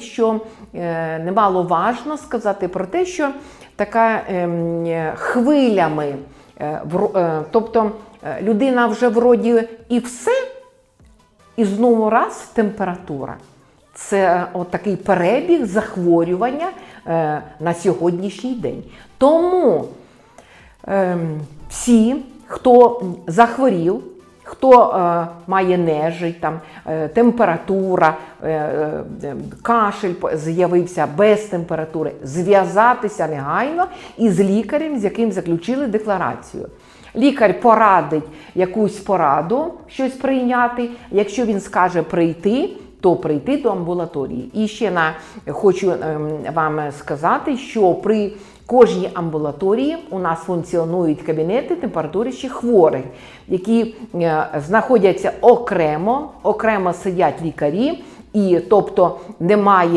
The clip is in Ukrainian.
що е, немаловажно сказати про те, що така ем, е, хвилями, е, тобто людина вже вроді і все, і знову раз температура. Це от такий перебіг захворювання на сьогоднішній день. Тому ем, всі, хто захворів, хто е, має нежить, там, е, температура, е, е, кашель з'явився без температури, зв'язатися негайно із лікарем, з яким заключили декларацію. Лікар порадить якусь пораду, щось прийняти. Якщо він скаже прийти, то прийти до амбулаторії. І ще на хочу ем, вам сказати, що при кожній амбулаторії у нас функціонують кабінети температурищих хворих, які е, знаходяться окремо, окремо сидять лікарі, і тобто немає.